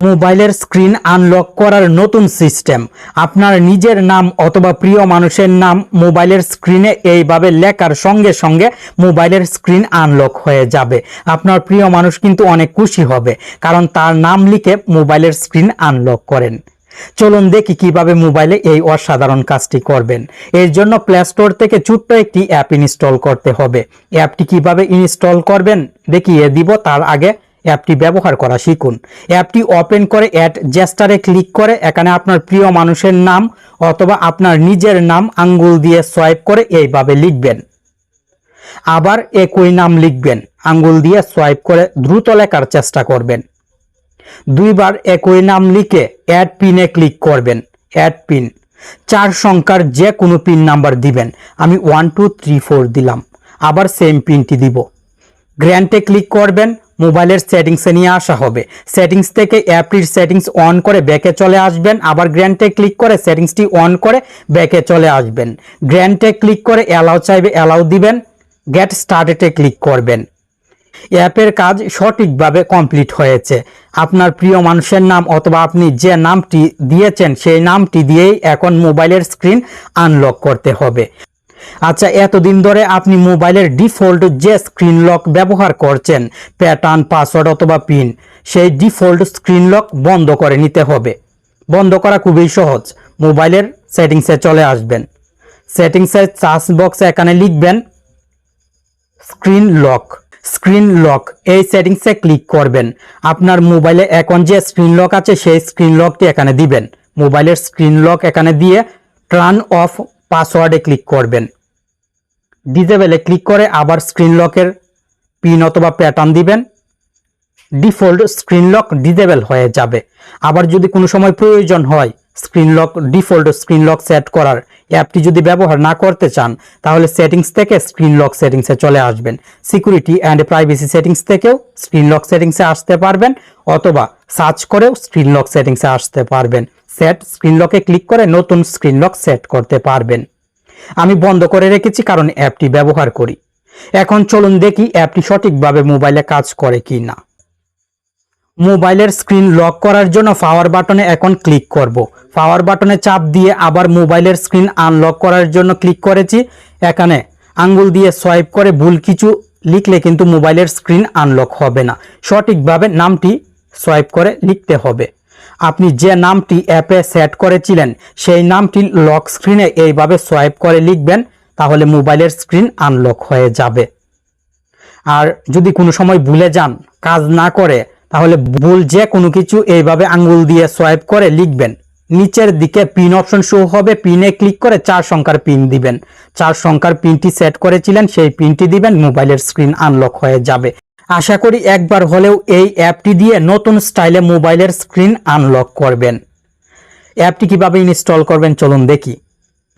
মোবাইলের screen unlock করার নতুন সিস্টেম। আপনার নিজের নাম অথবা প্রিয় মানুষের নাম মোবাইলের স্ক্রিনে এইভাবে লেখার সঙ্গে সঙ্গে মোবাইলের স্ক্রিন আনলক হয়ে যাবে। আপনার প্রিয় মানুষ কিন্তু অনেক খুশি হবে, কারণ তার নাম লিখে মোবাইলের স্ক্রিন আনলক করেন। চলুন দেখি কীভাবে মোবাইলে এই অসাধারণ কাজটি করবেন। এর জন্য প্লে স্টোর থেকে ছোট্ট একটি অ্যাপ ইনস্টল করতে হবে। অ্যাপটি কীভাবে ইনস্টল করবেন দেখিয়ে দিব, তার আগে অ্যাপটি ব্যবহার করা শিখুন। অ্যাপটি ওপেন করে অ্যাড জেস্টারে ক্লিক করে এখানে আপনার প্রিয় মানুষের নাম অথবা আপনার নিজের নাম আঙ্গুল দিয়ে সোয়াইপ করে এইভাবে লিখবেন। আবার একই নাম লিখবেন, আঙ্গুল দিয়ে সোয়াইপ করে দ্রুত লেখার চেষ্টা করবেন। দুইবার একই নাম লিখে অ্যাড পিনে ক্লিক করবেন অ্যাড পিন চার সংখ্যার যে কোনো পিন নাম্বার দিবেন, আমি ওয়ান টু থ্রি ফোর দিলাম, আবার সেম পিনটি দিব। গ্র্যান্টে ক্লিক করবেন মোবাইলের সেটিংসে নিয়ে আসা হবে। সেটিংস থেকে অ্যাপটির সেটিংস অন করে ব্যাকে চলে আসবেন। আবার গ্র্যান্টে ক্লিক করে সেটিংসটি অন করে ব্যাকে চলে আসবেন। গ্র্যান্টে ক্লিক করে অ্যালাউ চাইবে অ্যালাউ দিবেন। গেট স্টার্টেডে ক্লিক করবেন। অ্যাপের কাজ সঠিকভাবে কমপ্লিট হয়েছে। আপনার প্রিয় মানুষের নাম অথবা আপনি যে নামটি দিয়েছেন, সেই নামটি দিয়েই এখন মোবাইলের স্ক্রিন আনলক করতে হবে। আচ্ছা এতদিন ধরে আপনি মোবাইলের ডিফল্ট যে স্ক্রিন লক ব্যবহার করছেন, প্যাটার্ন, পাসওয়ার্ড অথবা পিন, সেই ডিফল্ট স্ক্রিন লক বন্ধ করে নিতে হবে। বন্ধ করা খুবই সহজ। মোবাইলের সেটিংসে চলে আসবেন। সেটিংসে সার্চ বক্সে এখানে লিখবেন, স্ক্রিন লক। Screen lock. এই সেটিংসে ক্লিক করবেন। আপনার মোবাইলে এখন যে স্ক্রিন লক আছে, সেই স্ক্রিন লকটি এখানে দিবেন। মোবাইলের স্ক্রিন লক এখানে দিয়ে টার্ন অফ পাসওয়ার্ডে ক্লিক করবেন। ডিজেবেলে ক্লিক করে আবার স্ক্রিন লকের পিন অথবা প্যাটার্ন দিবেন। ডিফল্ট স্ক্রিন লক ডিজেবল হয়ে যাবে। আবার যদি কোনো সময় প্রয়োজন হয় screen lock default screen lock set করার অ্যাপটি যদি ব্যবহার না করতে চান, তাহলে সেটিংস থেকে স্ক্রিন লক সেটিংসে চলে আসবেন। সিকিউরিটি অ্যান্ড প্রাইভেসি সেটিংস থেকেও স্ক্রিন লক সেটিংসে আসতে পারবেন, অথবা সার্চ করেও স্ক্রিন লক সেটিংসে আসতে পারবেন। সেট স্ক্রিন লকে ক্লিক করে নতুন স্ক্রিন লক সেট করতে পারবেন। আমি বন্ধ করে রেখেছি কারণ অ্যাপটি ব্যবহার করি। এখন চলুন দেখি অ্যাপটি সঠিকভাবে মোবাইলে কাজ করে কি না মোবাইলের স্ক্রিন লক করার জন্য পাওয়ার বাটনে এখন ক্লিক করব। পাওয়ার বাটনে চাপ দিয়ে আবার মোবাইলের স্ক্রিন আনলক করার জন্য ক্লিক করেছি। এখানে আঙ্গুল দিয়ে সোয়াইপ করে ভুল কিছু লিখলে কিন্তু মোবাইলের স্ক্রিন আনলক হবে না। সঠিকভাবে নামটি সোয়াইপ করে লিখতে হবে। আপনি যে নামটি অ্যাপে সেট করেছিলেন, সেই নামটি লক স্ক্রিনে এইভাবে সোয়াইপ করে লিখবেন, তাহলে মোবাইলের স্ক্রিন আনলক হয়ে যাবে। আর যদি কোনো সময় ভুলে যান, কাজ না করে, তাহলে ভুল যে কোনো কিছু এইভাবে আঙ্গুল দিয়ে সোয়াইপ করে লিখবেন। নিচের দিকে পিন অপশন শো হবে, পিনে ক্লিক করে চার সংখ্যার পিন দিবেন। চার সংখ্যার পিনটি সেট করেছিলেন, সেই পিনটি দিবেন, মোবাইলের স্ক্রিন আনলক হয়ে যাবে। আশা করি একবার হলেও এই অ্যাপটি দিয়ে নতুন স্টাইলে মোবাইলের স্ক্রিন আনলক করবেন। অ্যাপটি কীভাবে ইনস্টল করবেন চলুন দেখি।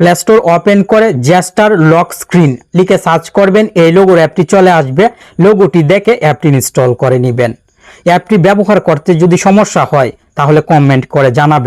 প্লে স্টোর ওপেন করে জ্যাস্টার লক স্ক্রিন লিখে সার্চ করবেন, এই লোগোর অ্যাপটি চলে আসবে। লোগোটি দেখে অ্যাপটি ইনস্টল করে নেবেন। অ্যাপটি ব্যবহার করতে যদি সমস্যা হয়, তাহলে কমেন্ট করে জানাবেন।